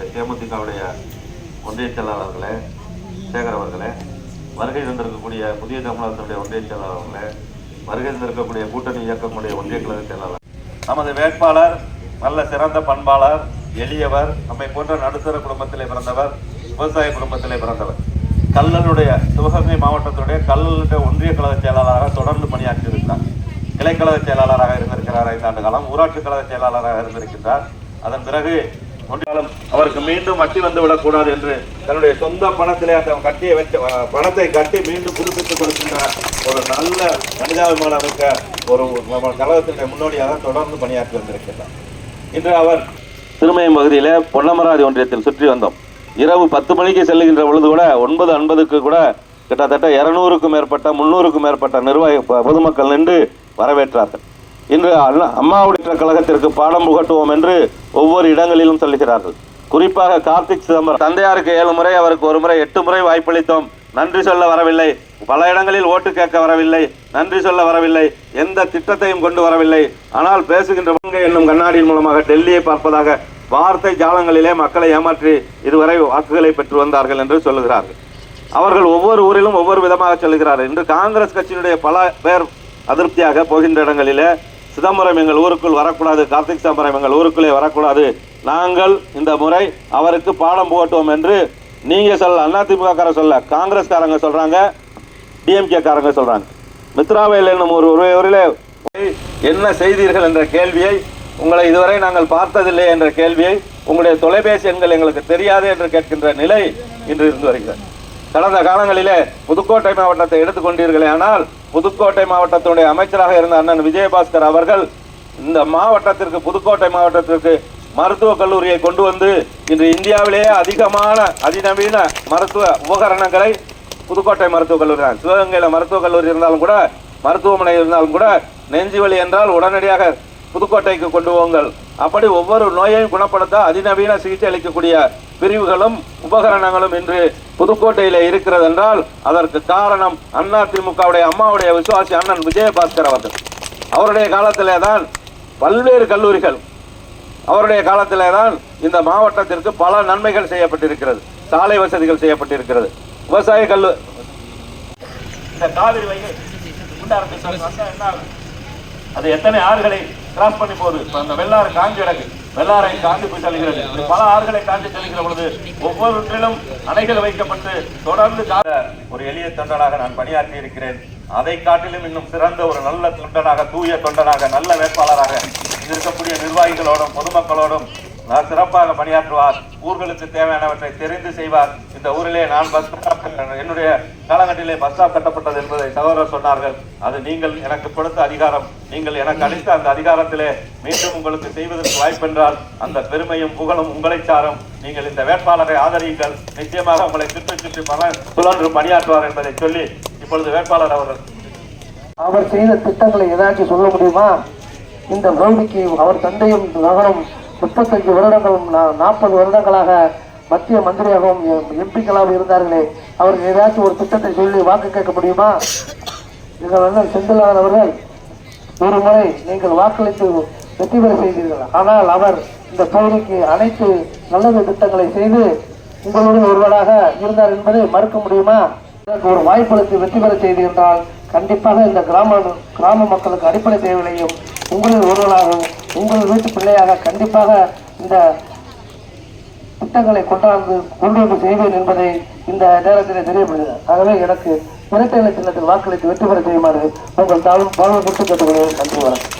நம்முடைய தேமுதிகவுடைய ஒன்றிய செயலாளர்களே சேகர் அவர்களே வருகை தந்திருக்கக்கூடிய புதிய தமிழகத்தினுடைய ஒன்றிய செயலாளர்களே வருகை தந்திருக்கக்கூடிய கூட்டணி இயக்கமுடைய ஒன்றிய கழக செயலாளர் நமது வேட்பாளர் நல்ல சிறந்த பண்பாளர் எளியவர் நம்மை போன்ற நடுத்தர குடும்பத்திலே பிறந்தவர் விவசாய குடும்பத்திலே பிறந்தவர் கல்லனுடைய சிவகங்கை மாவட்டத்துடைய கல்லனுடைய ஒன்றிய கழக செயலாளராக தொடர்ந்து பணியாற்றியிருக்கிறார். கிளைக்கழக செயலாளராக இருந்திருக்கிறார் ஐந்தாண்டு காலம் ஊராட்சி கழக செயலாளராக இருந்திருக்கின்றார். அதன் பிறகு ஒன்றாலும் அவருக்கு மீண்டும் வட்டி வந்து விடக்கூடாது என்று தன்னுடைய சொந்த பணத்திலே அந்த கட்டியை வச்ச பணத்தை கட்டி மீண்டும் புதுப்பித்துக் கொடுக்கின்ற ஒரு நல்ல மனிதாபிமானம் ஒரு கழகத்தினுடைய முன்னோடியாக தொடர்ந்து பணியாற்றி வந்திருக்கிறார் இன்று அவர் திருமயம் பகுதியில் பொன்னமராதி ஒன்றியத்தில் சுற்றி வந்தோம். இரவு பத்து மணிக்கு செல்லுகின்ற பொழுது கூட ஒன்பது ஐம்பதுக்கு கூட கிட்டத்தட்ட இரநூறுக்கும் மேற்பட்ட முந்நூறுக்கும் மேற்பட்ட நிர்வாக பொதுமக்கள் நின்று வரவேற்றார்கள். இன்று அண்ணா அம்மாவுடைய கழகத்திற்கு பாடம் புகட்டுவோம் என்று ஒவ்வொரு இடங்களிலும் சொல்லுகிறார்கள். குறிப்பாக கார்த்திக் சிதம்பரம். தந்தையாருக்கு ஏழு முறை அவருக்கு ஒரு முறை எட்டு முறை வாய்ப்பளித்தோம். நன்றி சொல்ல வரவில்லை. பல இடங்களில் ஓட்டு கேட்க வரவில்லை. நன்றி சொல்ல வரவில்லை. எந்த திட்டத்தையும் கொண்டு வரவில்லை. ஆனால் பேசுகின்ற மங்கை என்னும் கண்ணாடியின் மூலமாக டெல்லியை பார்ப்பதாக வார்த்தை ஜாலங்களிலே மக்களை ஏமாற்றி இதுவரை வாக்குகளை பெற்று வந்தார்கள் என்று சொல்லுகிறார்கள். அவர்கள் ஒவ்வொரு ஊரிலும் ஒவ்வொரு விதமாக சொல்லுகிறார்கள். இன்று காங்கிரஸ் கட்சியினுடைய பல பேர் அதிருப்தியாக போகின்ற இடங்களிலே சிதம்பரம் எங்கள் ஊருக்குள் வரக்கூடாது கார்த்திக் சிதம்பரம் எங்கள் ஊருக்குள்ளே வரக்கூடாது. நாங்கள் இந்த முறை அவருக்கு பாடம் போட்டுவோம் என்று நீங்கள் சொல்ல அண்ணா காரங்க சொல்ல காங்கிரஸ்காரங்க சொல்கிறாங்க டிஎம்கே காரங்க சொல்றாங்க. மித்ராவேல் என்னும் ஒரு ஒருவரிலே என்ன செய்தீர்கள் என்ற கேள்வியை உங்களை இதுவரை நாங்கள் பார்த்ததில்லை என்ற கேள்வியை உங்களுடைய தொலைபேசி எண்கள் எங்களுக்கு தெரியாது என்று கேட்கின்ற நிலை இன்று இருந்து வருகிறது. கடந்த காலங்களிலே புதுக்கோட்டை மாவட்டத்தை எடுத்துக்கொண்டீர்களே ஆனால் புதுக்கோட்டை மாவட்டத்தினுடைய அமைச்சராக இருந்த அண்ணன் விஜயபாஸ்கர் அவர்கள் இந்த மாவட்டத்திற்கு புதுக்கோட்டை மாவட்டத்திற்கு மருத்துவக் கல்லூரியை கொண்டு வந்து இன்று இந்தியாவிலேயே அதிகமான அதிநவீன மருத்துவ உபகரணங்களை புதுக்கோட்டை மருத்துவக் கல்லூரி தான் சிவகங்கையில் மருத்துவக் கல்லூரி இருந்தாலும் கூட மருத்துவமனை இருந்தாலும் கூட நெஞ்சு வலி என்றால் உடனடியாக புதுக்கோட்டைக்கு கொண்டு போங்கள். அப்படி ஒவ்வொரு நோயையும் குணப்படுத்த அதிநவீன சிகிச்சை அளிக்கக்கூடிய பிரிவுகளும் உபகரணங்களும் இன்று புதுக்கோட்டையில் இருக்கிறது என்றால் அதற்கு காரணம் அண்ணா திமுகவுடைய அம்மாவுடைய விசுவாசி அண்ணன் விஜயபாஸ்கர் அவர்கள். அவருடைய காலத்திலே தான் பல்வேறு கல்லூரிகள் அவருடைய காலத்திலே தான் இந்த மாவட்டத்திற்கு பல நன்மைகள் செய்யப்பட்டிருக்கிறது சாலை வசதிகள் செய்யப்பட்டிருக்கிறது. விவசாய கல்லூரி இந்த காவிரி வைகை அது எத்தனை ஆறுகளை கிராஸ் பண்ணி போகுது. இப்போ அந்த வெள்ளாறு காஞ்சி கிடக்கு. வெள்ளாறை காஞ்சி போய் செல்கிறது இப்படி பல ஆறுகளை காஞ்சி செல்கிற பொழுது ஒவ்வொருவற்றிலும் அணைகள் வைக்கப்பட்டு தொடர்ந்து ஒரு எளிய தொண்டனாக நான் பணியாற்றி இருக்கிறேன். அதை காட்டிலும் இன்னும் சிறந்த ஒரு நல்ல தொண்டனாக தூய தொண்டனாக நல்ல வேட்பாளராக இருக்கக்கூடிய நிர்வாகிகளோடும் பொதுமக்களோடும் சிறப்பாக பணியாற்றுவார். ஊர்களுக்கு தேவையானவற்றை தெரிந்து செய்வார். இந்த ஊரிலே நான் பஸ் ஸ்டாப் என்னுடைய காலகட்டத்திலே பஸ் ஸ்டாப் கட்டப்பட்டது என்பதை சகோதரர் சொன்னார்கள். அது நீங்கள் எனக்கு கொடுத்த அதிகாரம். நீங்கள் எனக்கு அளித்த அந்த அதிகாரத்திலே மீண்டும் உங்களுக்கு செய்வதற்கு வாய்ப்பென்றால் அந்த பெருமையும் புகழும் உங்களை சாரும். நீங்கள் இந்த வேட்பாளரை ஆதரியுங்கள். நிச்சயமாக உங்களை சுற்றி சுற்றி பல சுழன்று பணியாற்றுவார் என்பதை சொல்லி இப்பொழுது வேட்பாளர் அவர்கள் அவர் செய்த திட்டங்களை ஏதாச்சும் சொல்ல முடியுமா? இந்த ரவுடிக்கு அவர் தந்தையும் மகனும் முப்பத்தஞ்சு வருடங்களும் நாற்பது வருடங்களாக மத்திய மந்திரியாகவும் எம்பிக்களாகவும் இருந்தார்களே அவர்கள் ஏதாச்சும் ஒரு திட்டத்தை சொல்லி வாக்கு கேட்க முடியுமா? எங்கள் வந்து செந்திலான் அவர்கள் ஒரு முறை நீங்கள் வாக்களித்து வெற்றி பெற செய்தீர்கள். ஆனால் அவர் இந்த பகுதிக்கு அனைத்து நல்லது திட்டங்களை செய்து உங்களுடன் ஒருவராக இருந்தார் என்பதை மறுக்க முடியுமா? இதற்கு ஒரு வாய்ப்பளித்து வெற்றி பெற செய்து என்றால் கண்டிப்பாக இந்த கிராம கிராம மக்களுக்கு அடிப்படை தேவைகளையும் உங்களின் ஒருவராகவும் உங்கள் வீட்டு பிள்ளையாக கண்டிப்பாக இந்த திட்டங்களை கொண்டாந்து கொண்டு வந்து செய்வேன் என்பதை இந்த நேரத்தில் தெரியப்படுகிறது. ஆகவே எனக்கு இரட்டை இலை வாக்களித்து வெற்றி பெற செய்யுமாறு உங்கள் தாழ்வு வாழ்வு கொடுத்து கேட்டுக்கொள்கிறேன். நன்றி வணக்கம்.